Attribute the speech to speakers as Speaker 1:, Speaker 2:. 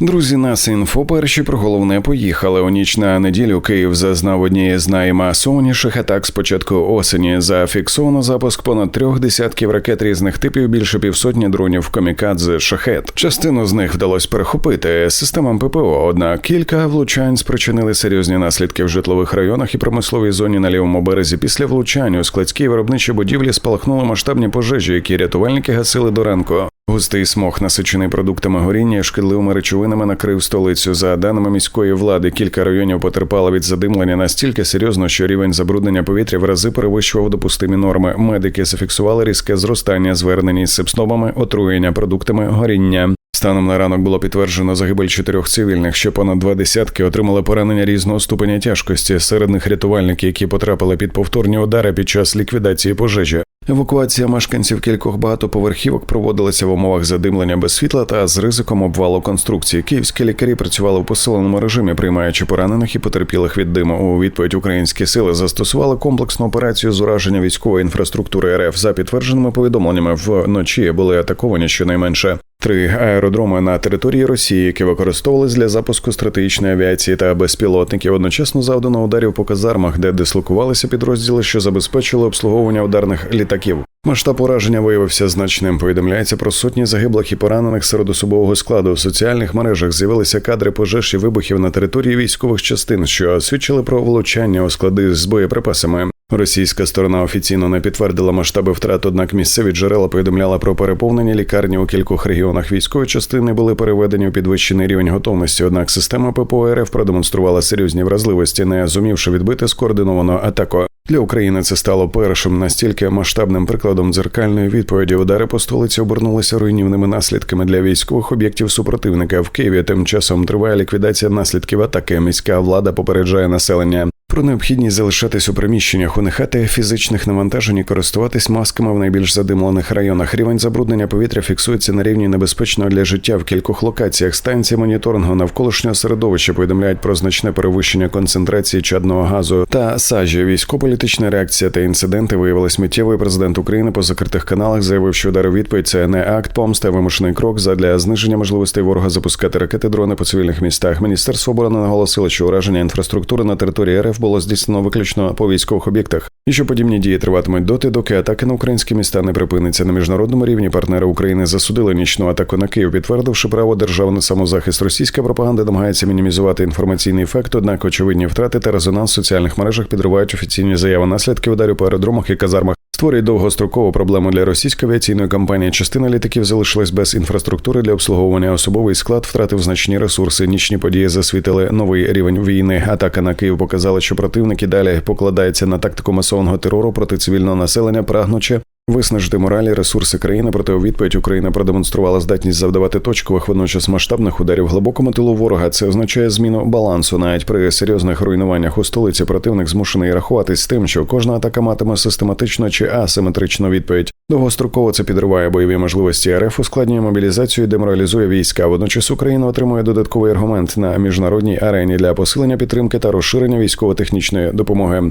Speaker 1: Друзі, нас інфо перші про головне поїхали. У ніч на неділю Київ зазнав однієї з наймасовніших атак з початку осені. Зафіксовано запуск понад трьох десятків ракет різних типів, більше півсотні дронів камікадзе шахет. Частину з них вдалося перехопити системам ППО. Однак кілька влучань спричинили серйозні наслідки в житлових районах і промисловій зоні на лівому березі. Після влучань у складській виробничій будівлі спалахнули масштабні пожежі, які рятувальники гасили до ранку. Густий смог, насичений продуктами горіння, шкідливими речовинами накрив столицю. За даними міської влади, кілька районів потерпало від задимлення настільки серйозно, що рівень забруднення повітря в рази перевищував допустимі норми. Медики зафіксували різке зростання, звернені з сепсномами, отруєння продуктами горіння. Станом на ранок було підтверджено загибель чотирьох цивільних, ще понад два десятки отримали поранення різного ступеня тяжкості. Серед них рятувальники, які потрапили під повторні удари під час ліквідації пожежі. Евакуація мешканців кількох багатоповерхівок проводилася в умовах задимлення без світла та з ризиком обвалу конструкції. Київські лікарі працювали в посиленому режимі, приймаючи поранених і потерпілих від диму. У відповідь українські сили застосували комплексну операцію з ураження військової інфраструктури РФ. За підтвердженими повідомленнями вночі були атаковані щонайменше. Три аеродроми на території Росії, які використовувались для запуску стратегічної авіації та безпілотників, одночасно завдано ударів по казармах, де дислокувалися підрозділи, що забезпечили обслуговування ударних літаків. Масштаб ураження виявився значним. Повідомляється про сотні загиблих і поранених серед особового складу. В соціальних мережах з'явилися кадри пожеж і вибухів на території військових частин, що свідчили про влучання у склади з боєприпасами. Російська сторона офіційно не підтвердила масштаби втрат, однак місцеві джерела повідомляли про переповнення лікарні у кількох регіонах. Військові частини були переведені у підвищений рівень готовності. Однак система ППО РФ продемонструвала серйозні вразливості, не зумівши відбити скоординовану атаку. Для України це стало першим настільки масштабним прикладом дзеркальної відповіді. Удари по столиці обернулися руйнівними наслідками для військових об'єктів супротивника. В Києві тим часом триває ліквідація наслідків атаки. Міська влада попереджає населення. Про необхідність залишатись у приміщеннях, уникати фізичних навантажень і користуватись масками в найбільш задимлених районах. Рівень забруднення повітря фіксується на рівні небезпечного для життя в кількох локаціях. Станції моніторингу навколишнього середовища повідомляють про значне перевищення концентрації чадного газу та сажі. Військово-політична реакція та інциденти виявились миттєвою. Президент України по закритих каналах заявив, що удари відповідь це не акт помсти, а вимушений крок задля зниження можливостей ворога запускати ракети дрони по цивільних містах. Міністерство оборони наголосило, що ураження інфраструктури на території РФ було здійснено виключно по військових об'єктах, і що подібні дії триватимуть доти, доки атаки на українські міста не припиниться на міжнародному рівні. Партнери України засудили нічну атаку на Київ, підтвердивши право держави на самозахист. Російська пропаганда намагається мінімізувати інформаційний ефект. Однак очевидні втрати та резонанс в соціальних мережах підривають офіційні заяви наслідки ударів по аеродромах і казармах. Створює довгострокову проблему для російської авіаційної компанії. Частина літаків залишилась без інфраструктури для обслуговування. Особовий склад втратив значні ресурси. Нічні події засвітили новий рівень війни. Атака на Київ показала, що противники далі покладається на тактику масового терору проти цивільного населення, прагнучи Виснажити моралі ресурси країни, проте у відповідь Україна продемонструвала здатність завдавати точкових водночас масштабних ударів глибокому тилу ворога. Це означає зміну балансу. Навіть при серйозних руйнуваннях у столиці противник змушений рахуватись з тим, що кожна атака матиме систематичну чи асиметричну відповідь. Довгостроково це підриває бойові можливості РФ, ускладнює мобілізацію, і деморалізує війська. Водночас Україна отримує додатковий аргумент на міжнародній арені для посилення підтримки та розширення військово-технічної допомоги.